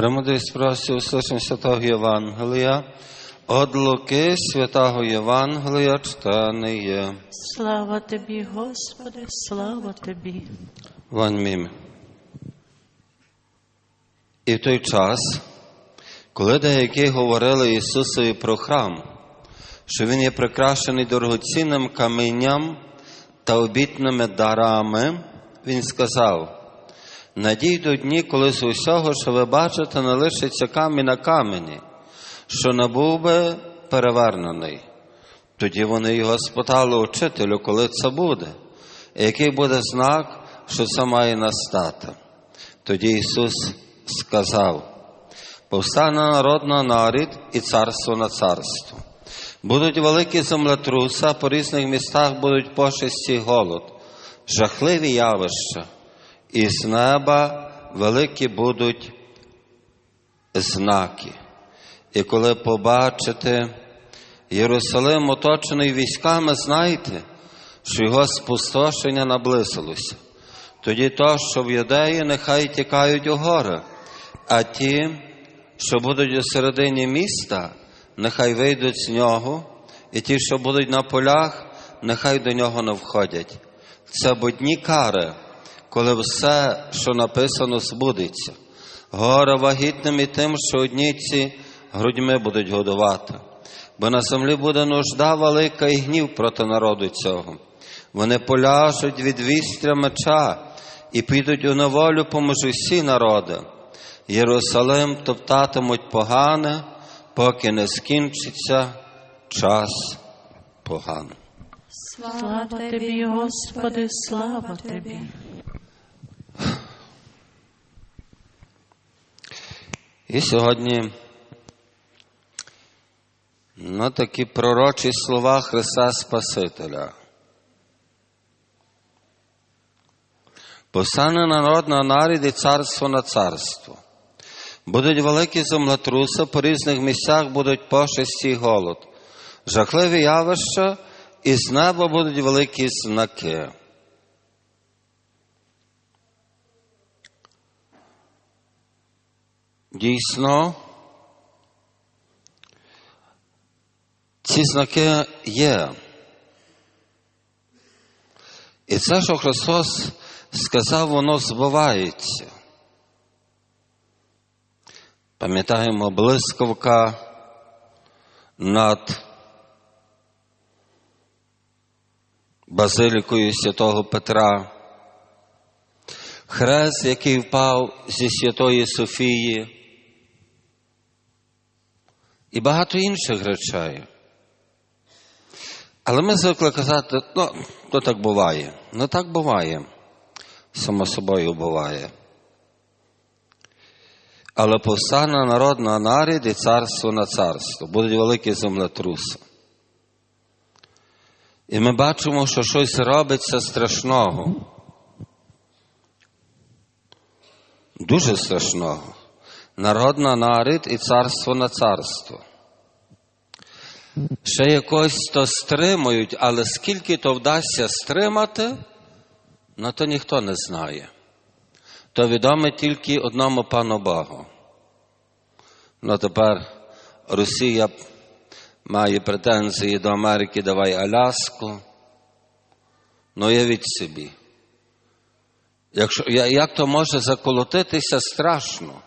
Премудрість просі услышим Святого Євангелія, от Луки Святого Євангелія читання. Слава тобі, Господи, слава тобі. Ван мім. І в той час, коли деякі говорили Ісусові про храм, що Він є прикрашений дорогоцінним каменням та обітними дарами, Він сказав, надійдуть дні, коли з усього, що ви бачите, не лишиться камінь на камені, що не був би перевернений. Тоді вони його спитали учителю, коли це буде, і який буде знак, що це має настати. Тоді Ісус сказав: повстане народ на нарід і царство на царство. Будуть великі землетруси, а по різних містах будуть пошесті голод, жахливі явища, і з неба великі будуть знаки. І коли побачите Єрусалим, оточений військами, знайте, що його спустошення наблизилося. Тоді то, що в юдеї, нехай тікають у гори, а ті, що будуть у середині міста, нехай вийдуть з нього, і ті, що будуть на полях, нехай до нього не входять. Це будні кари, коли все, що написано, збудеться. Горе вагітним і тим, що одні ці грудьми будуть годувати. Бо на землі буде нужда велика і гнів проти народу цього. Вони поляжуть від вістря меча і підуть у неволю поміж усі народи. Єрусалим топтатимуть погане, поки не скінчиться час погано. Слава тобі, Господи, слава тобі. І сьогодні ну, такі пророчі слова Христа Спасителя. Повстане народ на нарід і царство на царство. Будуть великі землетруси, по різних місцях будуть пошесті й голод. Жахливі явища, і з неба будуть великі знаки. Дійсно, ці знаки є. І це, що Христос сказав, воно збувається. Пам'ятаємо блискавка над базилікою святого Петра, хрест, який впав зі Святої Софії, і багато інших речей. Але ми звикли казати, ну, то так буває. Ну так буває. Само собою буває. Але повстане народ на нарід і царство на царство. Будуть великі землетруси. І ми бачимо, що щось робиться страшного. Дуже страшного. Народ на нарід і царство на царство. Ще якось то стримують, але скільки то вдасться стримати, на то ніхто не знає. То відоме тільки одному пану Богу. Ну тепер Росія має претензії до Америки, давай Аляску. Ну, явіть собі. Якщо, Як то може заколотитися страшно?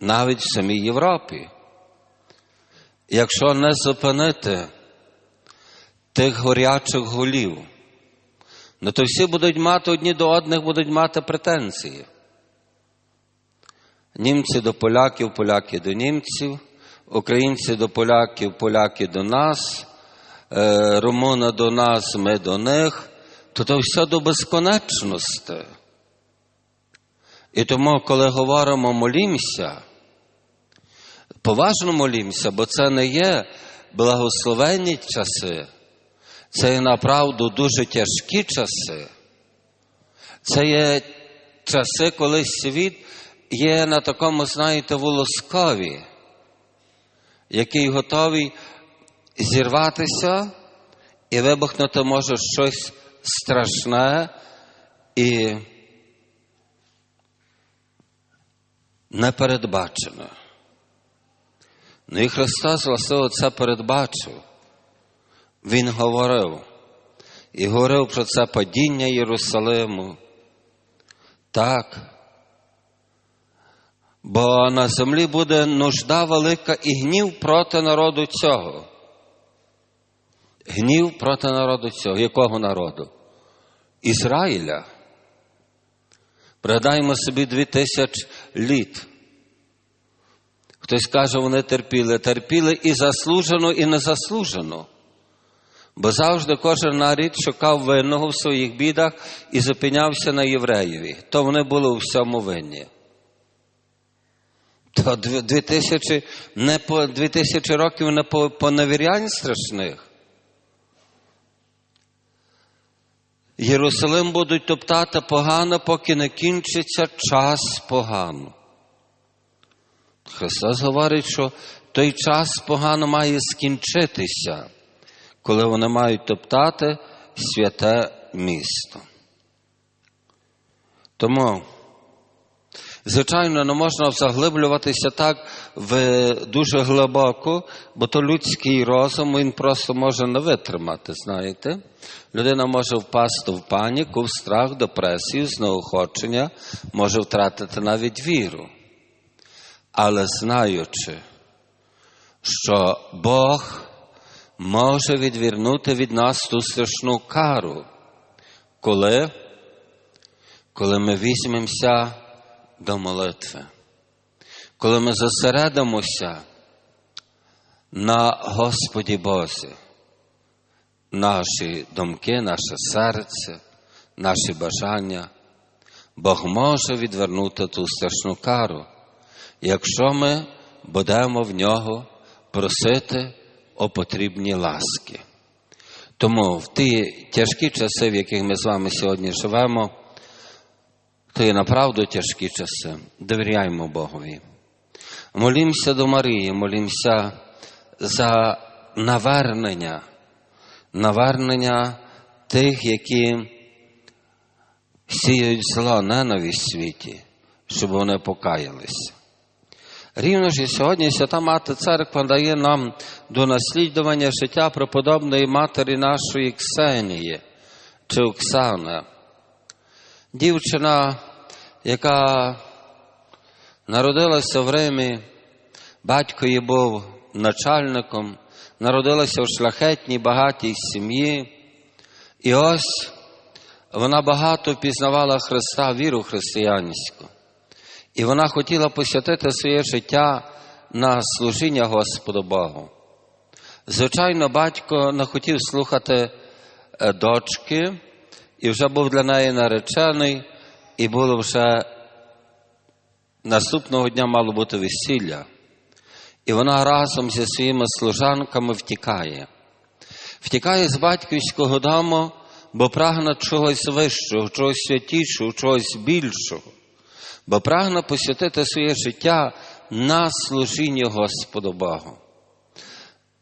Навіть в самій Європі. Якщо не зупинити тих горячих голів, ну то всі будуть мати одні до одних будуть мати претензії. Німці до поляків, поляки до німців, українці до поляків, поляки до нас, е, румуни до нас, ми до них, то то все до безконечності. І тому, коли говоримо молімся, поважно молімся, бо це не є благословенні часи, це є направду дуже тяжкі часи. Це є часи, коли світ є на такому, знаєте, волоскові, який готовий зірватися і вибухнути може щось страшне і непередбачено. Ну і Христос власне це передбачив. Він говорив і говорив про це падіння Єрусалиму. Так. Бо на землі буде нужда велика і гнів проти народу цього. Гнів проти народу цього. Якого народу? Ізраїля. Пригадаймо собі дві тисяч літ. Хтось каже, вони терпіли. Терпіли і заслужено, і незаслужено. Бо завжди кожен нарід шукав винного в своїх бідах і зупинявся на євреєві. То вони були у всьому винні. То дві тисячі, не по дві тисячі років не по, по невірянь страшних. Єрусалим будуть топтати погано, поки не кінчиться час погано. Христос говорить, що той час погано має скінчитися, коли вони мають топтати святе місто. Тому, звичайно, не можна заглиблюватися так в дуже глибоко, бо то людський розум він просто може не витримати, знаєте. Людина може впасти в паніку, в страх, депресію, знеохочення, може втратити навіть віру. Але знаючи, що Бог може відвернути від нас ту страшну кару, коли, коли ми візьмемося до молитви, коли ми зосередимося на Господі Бозі, наші думки, наше серце, наші бажання, Бог може відвернути ту страшну кару якщо ми будемо в нього просити о потрібні ласки. Тому в ті тяжкі часи, в яких ми з вами сьогодні живемо, то є направду тяжкі часи. Довіряємо Богові. Молімося до Марії, молімося за навернення, навернення тих, які сіють зло, ненависть в світі, щоб вони покаялися. Рівно ж і сьогодні Свята Мати Церква дає нам до наслідування життя преподобної матері нашої Ксенії чи Оксани. Дівчина, яка народилася в Римі, батько її був начальником, народилася в шляхетній багатій сім'ї. І ось вона багато впізнавала Христа, віру християнську. І вона хотіла посвятити своє життя на служіння Господу Богу. Звичайно, батько не хотів слухати дочки, і вже був для неї наречений, і було вже наступного дня мало бути весілля. І вона разом зі своїми служанками втікає. Втікає з батьківського дому, бо прагне чогось вищого, чогось святішого, чогось більшого бо прагне посвятити своє життя на служіння Господу Богу.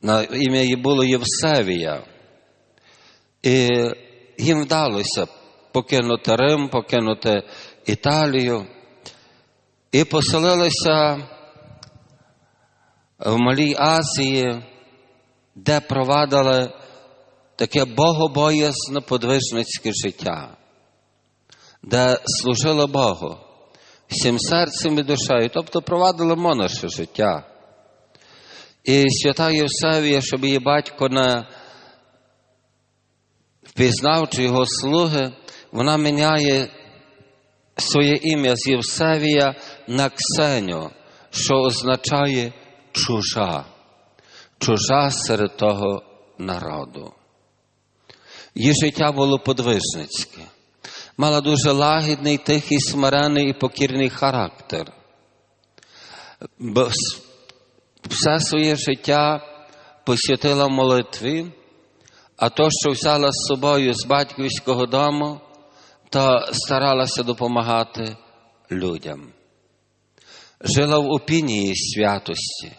На ім'я її було Євсевія. І їм вдалося покинути Рим, покинути Італію. І поселилися в Малій Азії, де провадили таке богобоязне подвижницьке життя, де служили Богу всім серцем і душею, тобто провадили монаше життя. І свята Євсевія, щоб її батько не впізнав чи його слуги, вона міняє своє ім'я з Євсевія на Ксеню, що означає чужа, чужа серед того народу. Її життя було подвижницьке мала дуже лагідний, тихий, смирений і покірний характер. Все своє життя посвятила молитві, а то, що взяла з собою з батьківського дому, то старалася допомагати людям. Жила в опінії святості.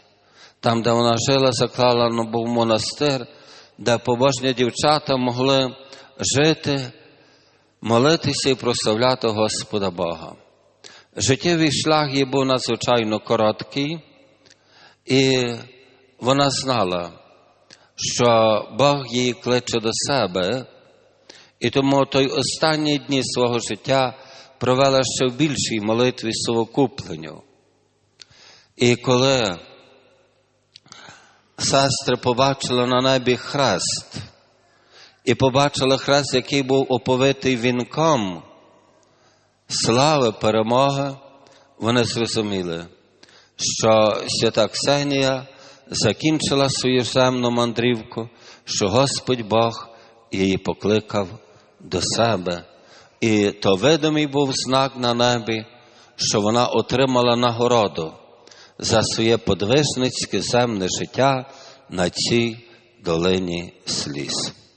Там, де вона жила, заклала був монастир, де побожні дівчата могли жити молитися і прославляти Господа Бога. Життєвий шлях її був надзвичайно короткий, і вона знала, що Бог її кличе до себе, і тому той останні дні свого життя провела ще в більшій молитві совокупленню. І коли сестри побачили на небі хрест, і побачили хрест, який був оповитий вінком слави, перемоги, вони зрозуміли, що свята Ксенія закінчила свою земну мандрівку, що Господь Бог її покликав до себе. І то видимий був знак на небі, що вона отримала нагороду за своє подвижницьке земне життя на цій долині сліз.